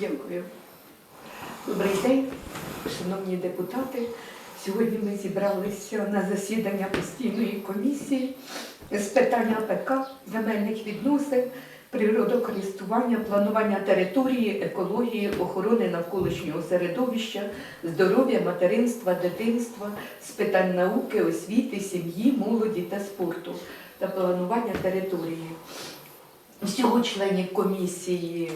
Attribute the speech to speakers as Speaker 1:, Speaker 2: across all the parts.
Speaker 1: Дякую. Добрий день, шановні депутати. Сьогодні ми зібралися на засідання постійної комісії з питань АПК, земельних відносин, природокористування, планування території, екології, охорони навколишнього середовища, здоров'я, материнства, дитинства, з питань науки, освіти, сім'ї, молоді та спорту та планування території. Всього членів комісії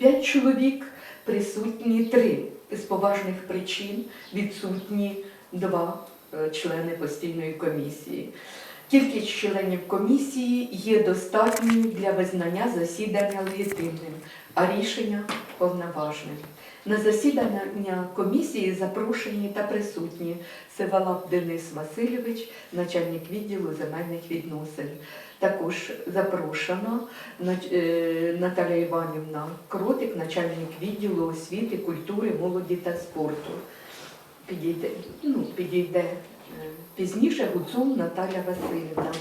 Speaker 1: П'ять чоловік, присутні три з поважних причин, відсутні два е, члени постійної комісії. Кількість членів комісії є достатньою для визнання засідання легітимним, а рішення повноважним. На засідання комісії запрошені та присутні Севалап Денис Васильович, начальник відділу земельних відносин. Також запрошено е, Наталя Іванівна Кротик, начальник відділу освіти, культури, молоді та спорту. Підійде, ну, підійде е, пізніше Гуцул Наталя Васильівна.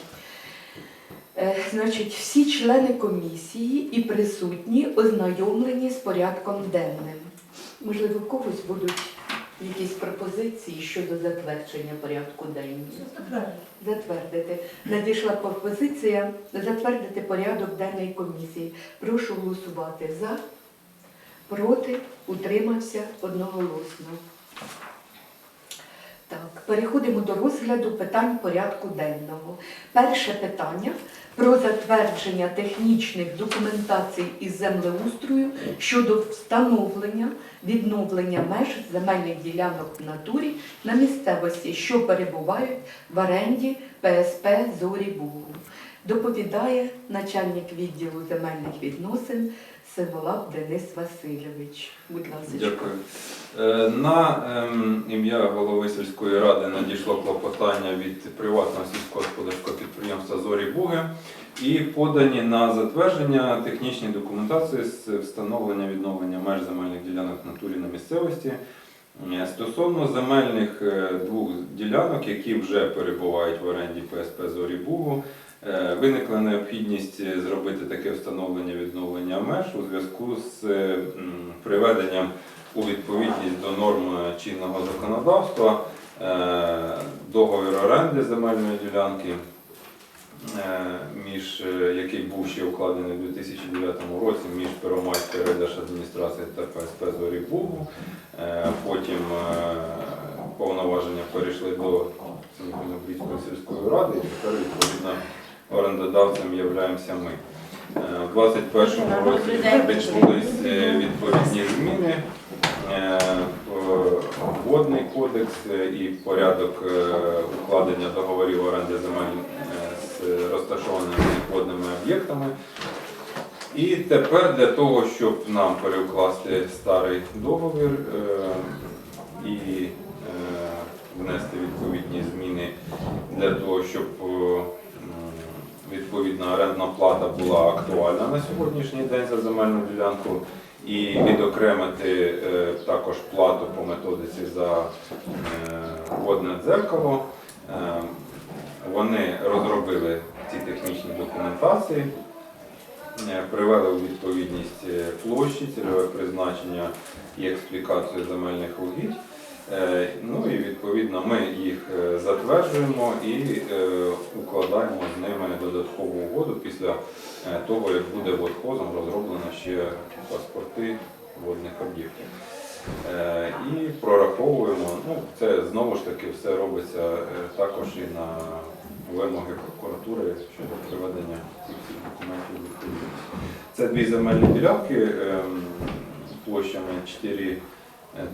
Speaker 1: Е, Значить, всі члени комісії і присутні ознайомлені з порядком денним. Можливо, у когось будуть якісь пропозиції щодо затвердження порядку денного. Затвердити. Надійшла пропозиція затвердити порядок денної комісії. Прошу голосувати за, проти, утримався одноголосно. Переходимо до розгляду питань порядку денного. Перше питання про затвердження технічних документацій із землеустрою щодо встановлення відновлення меж земельних ділянок в натурі на місцевості, що перебувають в оренді ПСП Зорі Бугу. Доповідає начальник відділу земельних відносин Сиволап Денис Васильович. Будь ласка.
Speaker 2: Дякую. Е, На ем, ім'я голови сільської ради надійшло клопотання від приватного сільськогосподарського підприємства Зорі Буги і подані на затвердження технічні документації з встановлення відновлення меж земельних ділянок в натурі на місцевості. Е, Стосовно земельних е, двох ділянок, які вже перебувають в оренді ПСП Зорі Бугу, виникла необхідність е, зробити таке встановлення відновлення меж у зв'язку з е, приведенням у відповідність до норм чинного законодавства е, договір оренди земельної ділянки, е, між, е, який був ще укладений у 2009 році між Первомайською райдержадміністрацією та ПСП Зорі. Е, Потім е, повноваження перейшли до Сім'янобрійської сільської ради, і тепер відповідно орендодавцем являємося ми. Е, У 2021 році відбулись е, відповідні зміни е, водний кодекс і порядок укладення договорів оренди земель з розташованими водними об'єктами. І тепер для того, щоб нам перекласти старий договір і внести відповідні зміни для того, щоб відповідна орендна плата була актуальна на сьогоднішній день за земельну ділянку, і відокремити е, також плату по методиці за е, водне дзеркало. Е, Вони розробили ці технічні документації. Е, привели у відповідність е, площі, цільове призначення і експлікацію земельних угідь. Е, Ну і відповідно ми їх е, затверджуємо і е, укладаємо з ними додаткову угоду після того, як буде водхозом розроблено ще паспорти водних об'єктів. І прораховуємо, ну це знову ж таки все робиться також і на вимоги прокуратури щодо приведення цих всіх документів у відповідність. Це дві земельні ділянки ем, площами 4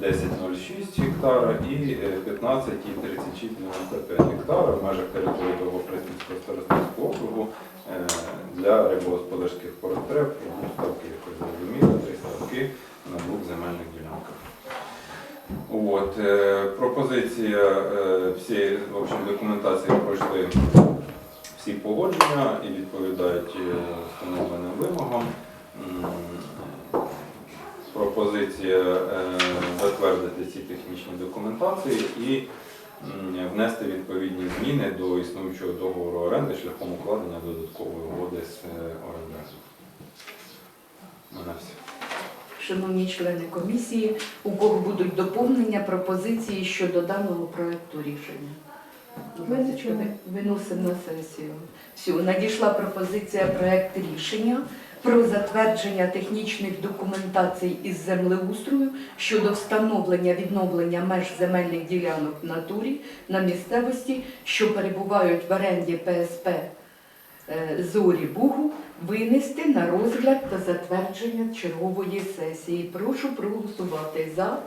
Speaker 2: 10,06 гектара і е, 15,36,95 гектара в межах території Довгопресненського старостинського округу е, для рибогосподарських потреб, ставки, як зрозуміли, три ставки на двох земельних ділянках. От, е, пропозиція е, всієї в общем, документації пройшли всі погодження і відповідають е, встановленим вимогам. Пропозиція е, затвердити ці технічні документації і внести відповідні зміни до існуючого договору оренди шляхом укладення додаткової угоди з е, орендарем. Мене все.
Speaker 1: Шановні члени комісії, у кого будуть доповнення, пропозиції щодо даного проекту рішення? Виносимо на сесію. Все, надійшла пропозиція проект рішення про затвердження технічних документацій із землеустрою щодо встановлення відновлення меж земельних ділянок в натурі на місцевості, що перебувають в оренді ПСП е, Зорі Бугу, винести на розгляд та затвердження чергової сесії. Прошу проголосувати за,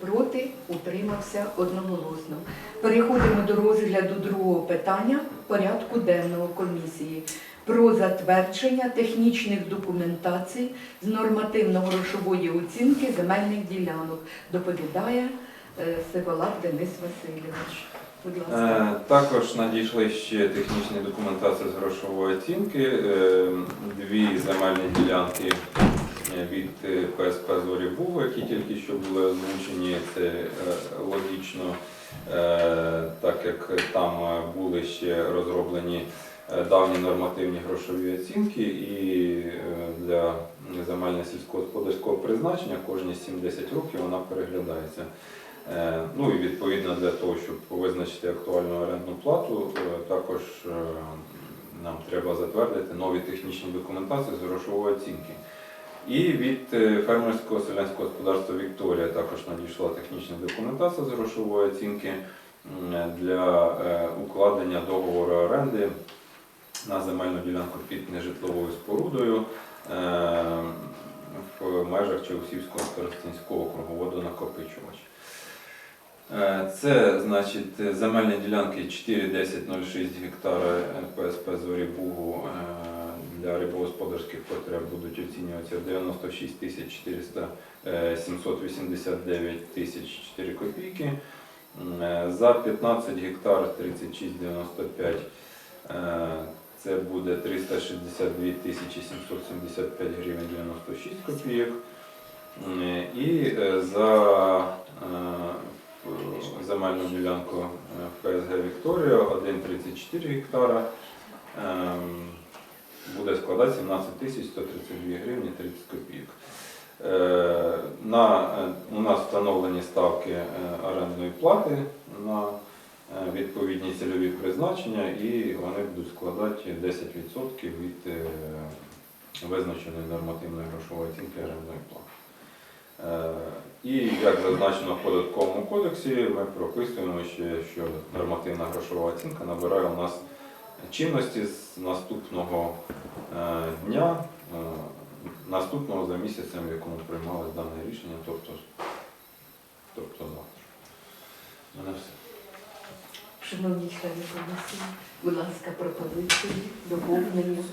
Speaker 1: проти, утримався одноголосно. Переходимо до розгляду другого питання порядку денного комісії про затвердження технічних документацій з нормативно-грошової оцінки земельних ділянок. Доповідає е, Денис Васильович. Будь ласка.
Speaker 2: Е, Також надійшли ще технічні документації з грошової оцінки. Е, Дві земельні ділянки від ПСП Зорі Бугу, які тільки що були озвучені. Це логічно, так як там були ще розроблені давні нормативні грошові оцінки, і е, для земельно сільськогосподарського призначення кожні 7-10 років вона переглядається. Е, Ну і відповідно для того, щоб визначити актуальну орендну плату, е, також е, нам треба затвердити нові технічні документації з грошової оцінки. І від е, фермерського селянського господарства Вікторія також надійшла технічна документація з грошової оцінки для е, укладення договору оренди на земельну ділянку під нежитловою спорудою е, в межах Чаусівського старостинського округу водонакопичувач. Е, Це значить земельні ділянки 4,1006 гектара ПСП Зорі е, для рибогосподарських потреб будуть оцінюватися 96 тисяч 400, е, 789 тисяч 4 копійки. За 15 гектар 36,95 е, це буде 362 тисячі 775 гривень 96 копійок. І е, за е, земельну ділянку е, ФСГ Вікторія 1,34 гектара ем, буде складати 17 тисяч 132 гривні 30 копійок. Е, На, е, у нас встановлені ставки е, орендної плати на е, відповідні цільові призначення і вони будуть складати 10% від е, визначеної нормативної грошової оцінки орендної плати. Е, І як зазначено в податковому кодексі, ми прописуємо ще, що нормативна грошова оцінка набирає у нас чинності з наступного е, дня, е, наступного за місяцем, в якому приймалось дане рішення, тобто, тобто завтра. Все.
Speaker 1: Шановні члени комісії, будь ласка, пропозиції, доповнення.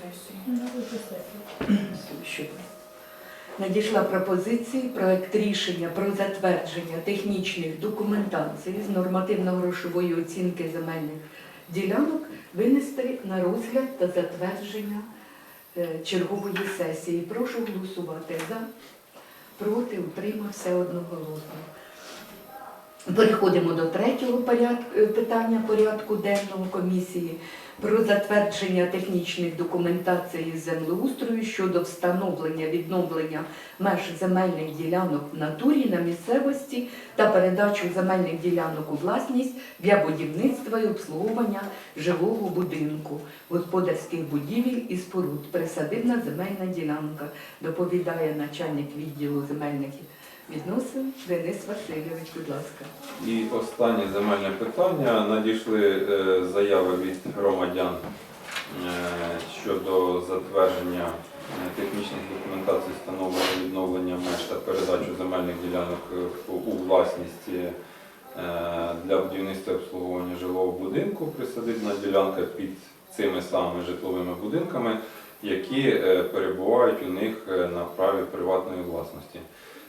Speaker 1: Надійшла пропозиція, проект рішення про затвердження технічних документацій з нормативно-грошової оцінки земельних ділянок винести на розгляд та затвердження е, чергової сесії. Прошу голосувати за, проти, утримався одноголосно. Переходимо до третього е, питання порядку денного комісії про затвердження технічних документацій землеустрою щодо встановлення відновлення меж земельних ділянок в натурі на місцевості та передачу земельних ділянок у власність для будівництва і обслуговування жилого будинку, господарських будівель і споруд. Присадибна земельна ділянка. Доповідає начальник відділу земельних відносин Денис Васильович. Будь ласка.
Speaker 2: І останнє земельне питання. Надійшли е, заяви від громадян е, щодо затвердження е, технічних документацій встановлення відновлення меж та передачу земельних ділянок у власність для будівництва обслуговування жилого будинку. Присадибна ділянка під цими самими житловими будинками, які перебувають у них на праві приватної власності.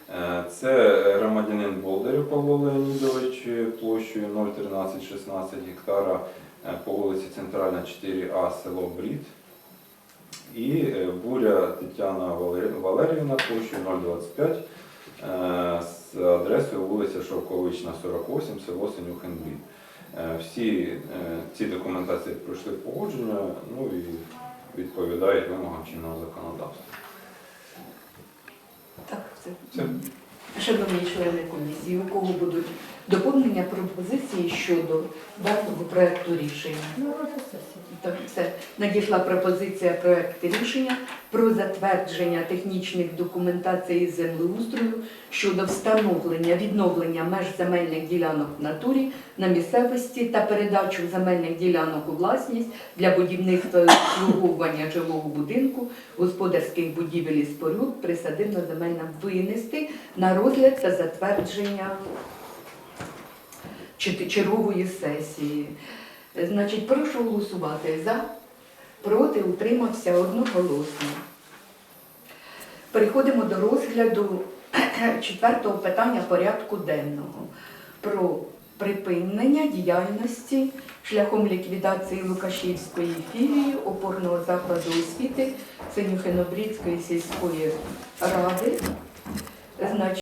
Speaker 2: Е, Це громадянин Болдерів Павло Леонідович площею 01316 гектара е, по вулиці Центральна 4А, село Брід. І е, Буря Тетяна Валеріївна площею 025 е, з адресою вулиця Шовковична, 48, село Синюхенбрід. Всі ці документації пройшли погодження ну і відповідають вимогам чинного законодавства.
Speaker 1: Це Шановні члени комісії, у кого будуть доповнення пропозиції щодо даного проекту рішення? Так, все. Надійшла пропозиція проекту рішення про затвердження технічних документацій землеустрою щодо встановлення відновлення меж земельних ділянок в натурі на місцевості та передачу земельних ділянок у власність для будівництва обслуговування жилого будинку, господарських будівель і споруд присадибно земельна винести на розгляд та затвердження чергової сесії. Значить, прошу голосувати за, проти, утримався одноголосно. Переходимо до розгляду четвертого питання порядку денного про припинення діяльності шляхом ліквідації Лукашівської філії опорного закладу освіти Синюхинобрідської сільської ради